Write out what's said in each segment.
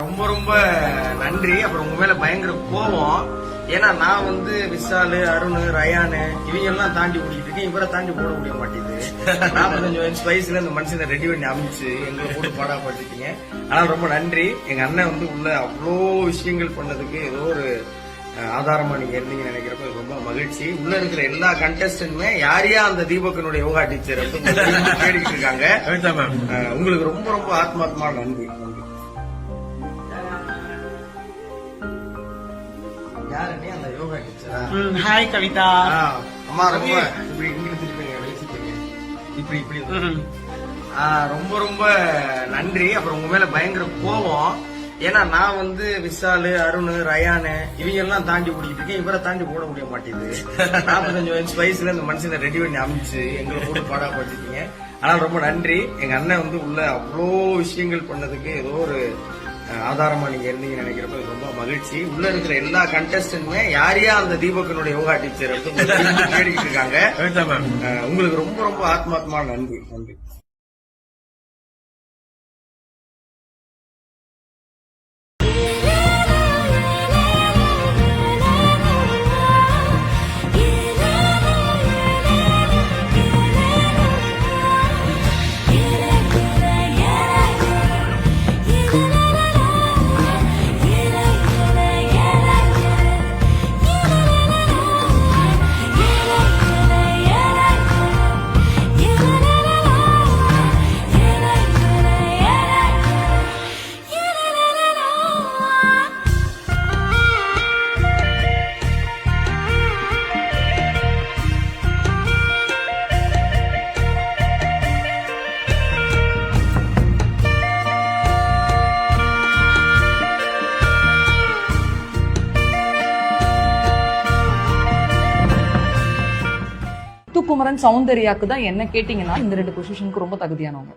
ரொம்ப ரொம்ப நன்றி. அப்புறம் உங்க மேல பயங்கர கோபம். ஏன்னா நான் வந்து விஷாலு அருண் ரயானு இவங்க எல்லாம் தாண்டி ஓடிட்டு இருக்கேன். இவரை தாண்டி போட முடிய மாட்டேங்குது. நாற்பத்தஞ்சு வயசு வயசுல இந்த மனுஷனை ரெடி பண்ணி அமைச்சு எங்களை போட்டு பாடாப்படுத்திட்டீங்க. ஆனா ரொம்ப நன்றி. எங்க அண்ணன் வந்து உள்ள அவ்வளோ விஷயங்கள் பண்ணதுக்கு ஏதோ ஒரு ஆதாரமா நீங்க இருந்தீங்கன்னு நினைக்கிறப்ப ரொம்ப மகிழ்ச்சி. உள்ள இருக்கிற எல்லா கண்டஸ்டன்ட்மே யாரையா அந்த தீபக்கனுடைய யோகா டீச்சர் தேடிட்டு இருக்காங்க. அஹ், உங்களுக்கு ரொம்ப ரொம்ப ஆத்மாத்மா நன்றி. யாருன்னே அந்த யோகா டீச்சரா ஹாய் கவிதா. அம்மா ரொம்ப இப்படி இங்கிட்டு திருப்பிங்க வயசுக்கு இப்படி இப்படி ரொம்ப ரொம்ப நன்றி. அப்புறம் உங்க மேல பயங்கர கோபம். ஏன்னா நான் வந்து விஷாலு அருண் ரயானு இவங்க எல்லாம் தாண்டி ஓடிட்டு இருக்கேன். இவரை தாண்டி போட முடிய மாட்டேங்குது. நாற்பத்தஞ்சு வயசு வயசுல இந்த மனுஷனை ரெடி பண்ணி அமைச்சு எங்களை போட்டு பாடாப்படுத்திட்டீங்க. ஆனால் ரொம்ப நன்றி. எங்க அண்ணன் வந்து உள்ள அவ்வளோ விஷயங்கள் பண்ணதுக்கு ஏதோ ஒரு ஆதாரமா நீங்க இருந்தீங்கன்னு நினைக்கிறப்ப ரொம்ப மகிழ்ச்சி. உள்ள இருக்கிற எல்லா கண்டஸ்டன்ட்மே யாரையா அந்த தீபக்கனுடைய யோகா டீச்சர் தேடிட்டு இருக்காங்க? உங்களுக்கு ரொம்ப ரொம்ப ஆத்மாத்மா நன்றி. நன்றி. குமரன் சௌந்தர்யாக்கு தான் என்ன கேட்டீங்கன்னா இந்த ரெண்டு பொசிஷனுக்கு ரொம்ப தகுதியானவங்க.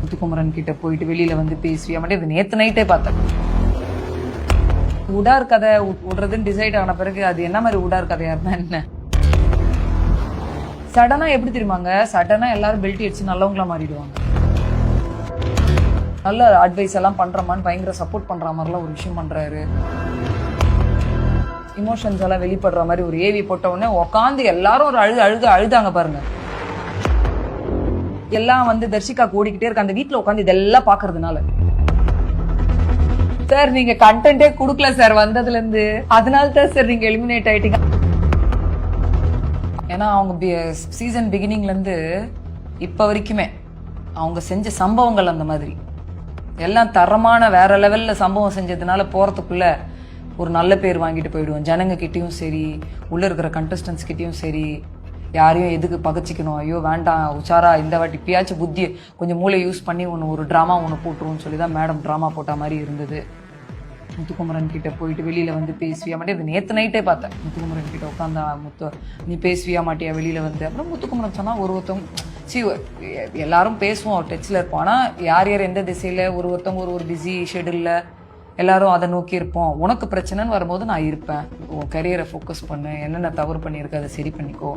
முத்துக்குமரன் கிட்ட போயிட்டு வெளியில வந்து பேசுவியா மட்டும் இது நேத்து நைட்டே பார்த்தேன். உடார் கதை விடுறதுன்னு டிசைட் ஆன பிறகு அது என்ன மாதிரி உடார் கதையா இருந்தா என்ன? சடனா எப்படி தெரியுமாங்க? சடனா எல்லாரும் பெல்ட் அடிச்சு நல்லவங்களா மாறிடுவாங்க. நல்ல அட்வைஸ் எல்லாம் பண்றமான்னு பயங்கர சப்போர்ட் பண்ற மாதிரிலாம் ஒரு விஷயம் பண்றாரு. இமோஷன்ஸ் எல்லாம் வெளிப்படுற மாதிரி ஒரு ஏவி போட்ட உடனே உட்காந்து எல்லாரும் ஒரு அழுது அழுது அழுதாங்க பாருங்க. எல்லாம் வந்து தர்ஷிகா கூடிக்கிட்டே இருக்க. அந்த வீட்ல உட்காந்து இதெல்லாம் பாக்குறதுனால. சார் நீங்க கண்டென்ட்டே குடுக்கல சார் வந்ததுல இருந்து அதனால தான் சார் நீங்க எலிமினேட் ஆயிட்டீங்க. ஏன்னா அவங்க சீசன் பிகினிங்ல இருந்து இப்ப வரைக்குமே அவங்க செஞ்ச சம்பவங்கள் அந்த மாதிரி. எல்லாம் தரமான வேற லெவல்ல சம்பவம் செஞ்சதுனால போறதுக்குள்ள ஒரு நல்ல பேர் வாங்கிட்டு போயிடுவோம். ஜனங்க கிட்டேயும் சரி உள்ள இருக்கிற கண்டஸ்டன்ஸ் கிட்டேயும் சரி யாரையும் எதுக்கு பகச்சிக்கணும்? ஐயோ வேண்டாம் உச்சாரா இந்த வாட்டி இப்பயாச்சும் புத்தி கொஞ்சம் மூளை யூஸ் பண்ணி ஒன்று ஒரு ட்ராமா ஒன்று போட்டுருவோம்னு சொல்லி தான் மேடம் ட்ராமா போட்ட மாதிரி இருந்தது. முத்துக்குமரன் கிட்ட போயிட்டு வெளியில வந்து பேசுவியா மாட்டியா? இது நேத்து நைட்டே பார்த்தேன். முத்துக்குமரன் கிட்ட உட்காந்தா முத்து நீ பேசுவியா மாட்டியா வெளியில வந்து? அப்புறம் முத்துக்குமரன் சொன்னா ஒரு ஒருத்தவங்க சி எல்லாரும் பேசுவோம் டச்ல இருப்போம். ஆனா யார் யார் எந்த திசையில ஒரு ஒருத்தவங்க ஒரு ஒரு பிஸி ஷெடியூல்ல எல்லாரும் அதை நோக்கி இருப்போம். உனக்கு பிரச்சனைன்னு வரும்போது நான் இருப்பேன். உன் கரியரை ஃபோக்கஸ் பண்ணு. என்னென்ன தவறு பண்ணியிருக்க அதை சரி பண்ணிக்கோ.